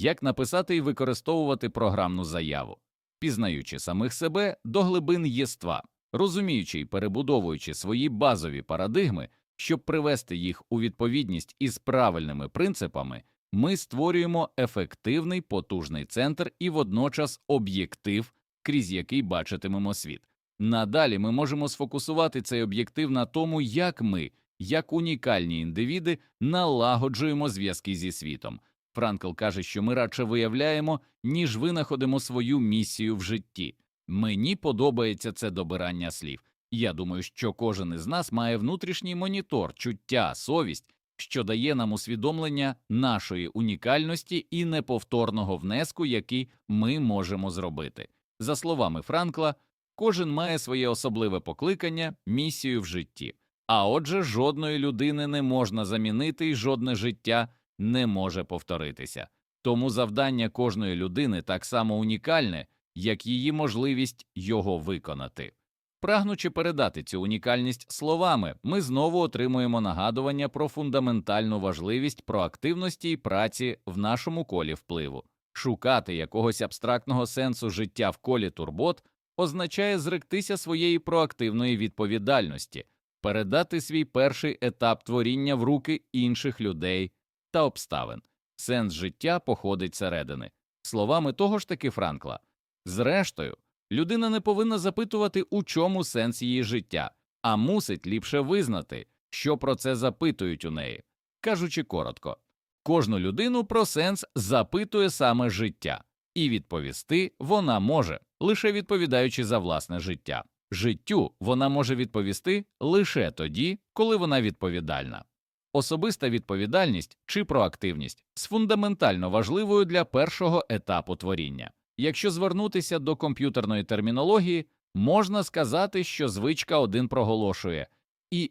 як написати і використовувати програмну заяву, пізнаючи самих себе до глибин єства, розуміючи і перебудовуючи свої базові парадигми, щоб привести їх у відповідність із правильними принципами, ми створюємо ефективний потужний центр і водночас об'єктив, крізь який бачитимемо світ. Надалі ми можемо сфокусувати цей об'єктив на тому, як ми, як унікальні індивіди, налагоджуємо зв'язки зі світом. Франкл каже, що ми радше виявляємо, ніж винаходимо свою місію в житті. Мені подобається це добирання слів. Я думаю, що кожен із нас має внутрішній монітор, чуття, совість, що дає нам усвідомлення нашої унікальності і неповторного внеску, який ми можемо зробити. За словами Франкла, кожен має своє особливе покликання, місію в житті. А отже, жодної людини не можна замінити, і жодне життя не може повторитися. Тому завдання кожної людини так само унікальне, як її можливість його виконати. Прагнучи передати цю унікальність словами, ми знову отримуємо нагадування про фундаментальну важливість проактивності і праці в нашому колі впливу. Шукати якогось абстрактного сенсу життя в колі турбот означає зректися своєї проактивної відповідальності, передати свій перший етап творіння в руки інших людей та обставин. Сенс життя походить зсередини. Словами того ж таки Франкла. Зрештою, людина не повинна запитувати, у чому сенс її життя, а мусить ліпше визнати, що про це запитують у неї. Кажучи коротко, кожну людину про сенс запитує саме життя, і відповісти вона може, лише відповідаючи за власне життя. Життю вона може відповісти лише тоді, коли вона відповідальна. Особиста відповідальність чи проактивність з фундаментально важливою для першого етапу творіння. Якщо звернутися до комп'ютерної термінології, можна сказати, що звичка 1 проголошує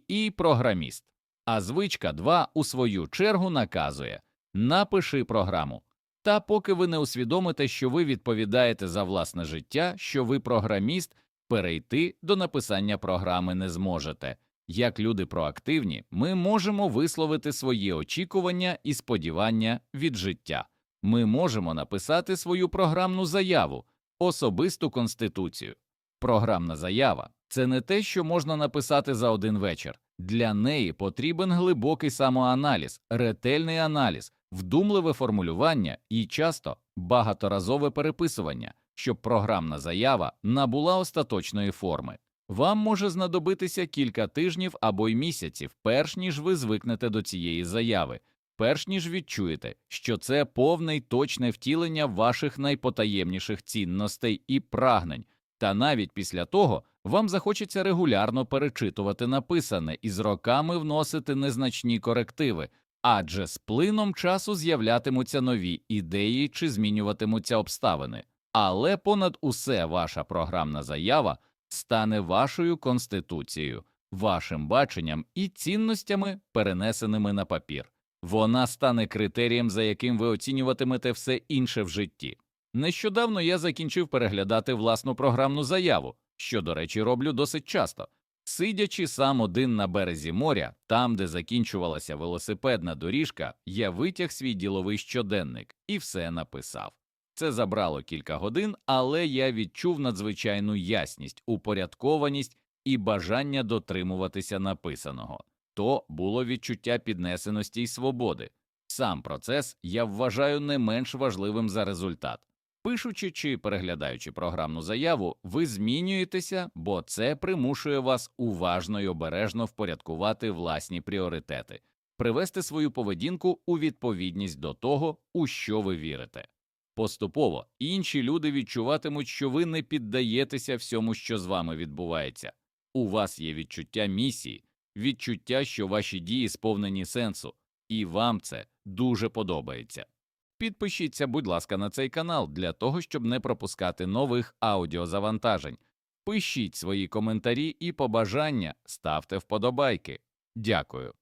і програміст, а звичка 2 у свою чергу наказує напиши програму. Та поки ви не усвідомите, що ви відповідаєте за власне життя, що ви програміст, перейти до написання програми не зможете. Як люди проактивні, ми можемо висловити свої очікування і сподівання від життя. Ми можемо написати свою програмну заяву, особисту конституцію. Програмна заява це не те, що можна написати за один вечір. Для неї потрібен глибокий самоаналіз, ретельний аналіз, вдумливе формулювання і часто багаторазове переписування, щоб програмна заява набула остаточної форми. Вам може знадобитися кілька тижнів або й місяців, перш ніж ви звикнете до цієї заяви, перш ніж відчуєте, що це повне й точне втілення ваших найпотаємніших цінностей і прагнень, та навіть після того вам захочеться регулярно перечитувати написане і з роками вносити незначні корективи, адже з плином часу з'являтимуться нові ідеї чи змінюватимуться обставини. Але понад усе ваша програмна заява стане вашою конституцією, вашим баченням і цінностями, перенесеними на папір. Вона стане критерієм, за яким ви оцінюватимете все інше в житті. Нещодавно я закінчив переглядати власну програмну заяву, що, до речі, роблю досить часто. Сидячи сам один на березі моря, там, де закінчувалася велосипедна доріжка, я витяг свій діловий щоденник і все написав. Це забрало кілька годин, але я відчув надзвичайну ясність, упорядкованість і бажання дотримуватися написаного. То було відчуття піднесеності й свободи. Сам процес я вважаю не менш важливим за результат. Пишучи чи переглядаючи програмну заяву, ви змінюєтеся, бо це примушує вас уважно й обережно впорядкувати власні пріоритети, привести свою поведінку у відповідність до того, у що ви вірите. Поступово інші люди відчуватимуть, що ви не піддаєтеся всьому, що з вами відбувається. У вас є відчуття місії, відчуття, що ваші дії сповнені сенсу, і вам це дуже подобається. Підпишіться, будь ласка, на цей канал для того, щоб не пропускати нових аудіозавантажень. Пишіть свої коментарі і побажання, ставте вподобайки. Дякую.